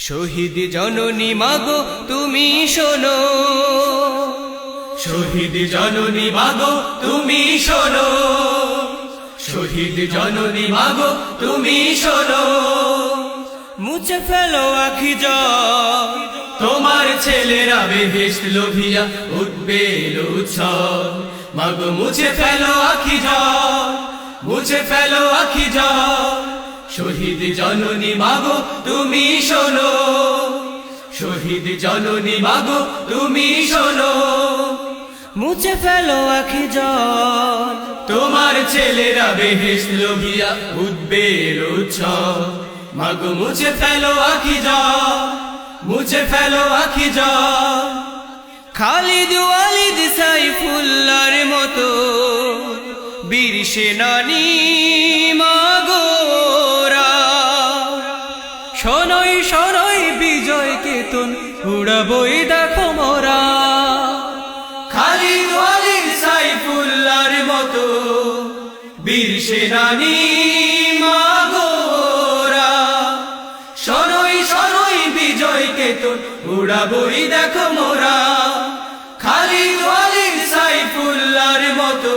শহীদ জননী মাগো তুমি শোনো। শহীদ জননী মাগো তুমি শোনো। শহীদ জননী মাগো তুমি শোনো। মুছে ফেলো আখি তোমার ছেলেরা বেহেস্ত লোভিয়া উঠবে মাগো মুছে ফেলো আখি মুছে ফেলো আখি শহীদ জননী মাগো, তুমি শোনো। শহীদ জননী মাগো, তুমি শোনো। মুছে ফেলো আখি জল। তোমার ছেলেরা বেহেস লোভিয়া উৎসব। মাগো, মুছে ফেলো আখি যা মুছে ফেলো আখি যা খালিদ ওয়ালিদ সাইফুল্লার মতো বীর সেনানি শনই শনই বিজয় কেতন, উড়াবই দেখো মোরা। খালিদ ওয়ালিদ সাইফুল্লাহর মতো, বীর সেনানি মাগোরা শরই শরই বিজয় কেতন, উড়াবই দেখো মোরা। খালিদ ওয়ালিদ সাইফুল্লাহর মতো,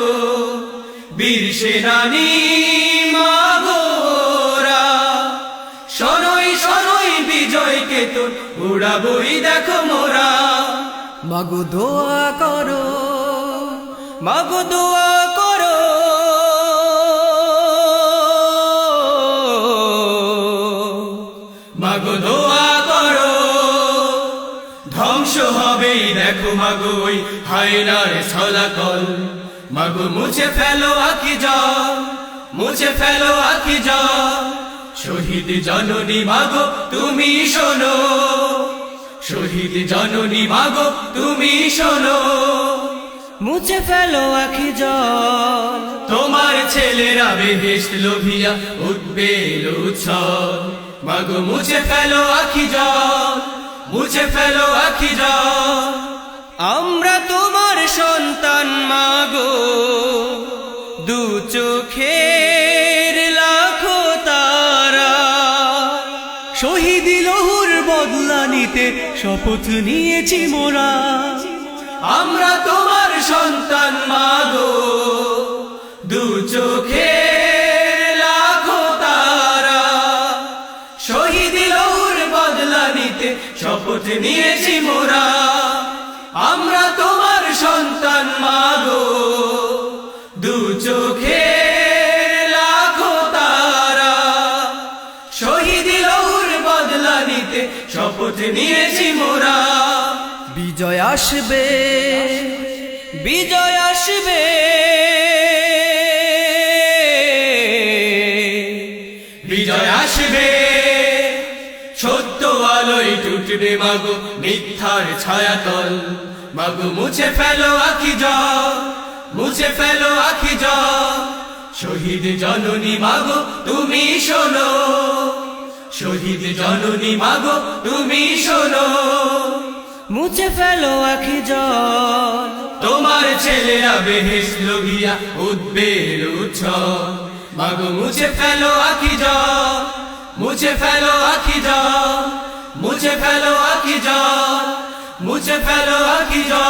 বীর সেনানি বিজয় কেতন উড়াবই দেখো মোরা। মাগো দোয়া করো মাগো দোয়া করো। মাগো দোয়া করো ধ্বংস হবেই দেখো মাগো ওই হায়নার ছলাকল মাগো মুছে ফেলো আখি যা মুছে ফেলো আখি যা শহীদ জননী মাগো তুমি শোনো। শহীদ জননী মাগো তুমি শোনো। মুছে ফেলো আখি জল। তোমার ছেলেরা বেহেস্ত লোভিয়া উঠবে উৎসব মাগো মুছে ফেলো আখি জল মুছে ফেলো আখি জল। আমরা তোমার শহীদ লহুর বদলা নিতে শপথ নিয়েছি মোরা। আমরা তোমার সন্তান মাগো দু চোখে শপথ নিয়েছি মোরা। আমরা তোমার নিতে শপথ নিয়েছি মোরা। বিজয় আসবে বিজয় আসবে। বিজয় আসবে সত্য আলোয় টুটবে মাগো মিথ্যার ছায়াতল। মাগো মুছে ফেলো আখি যা মুছে ফেলো আখি যা শহীদ জননী মাগো তুমি শোনো। শহীদ জননী মাগো তুমি শোনো। মুছে ফেলো আখি জল। তোমার ছেলেরা বেহেস লগিয়া উঠবে উৎসব মাগো মুছে ফেলো আখি যা মুছে ফেলো আখি যা মুছে ফেলো আখি যা মুছে ফেলো আখি যা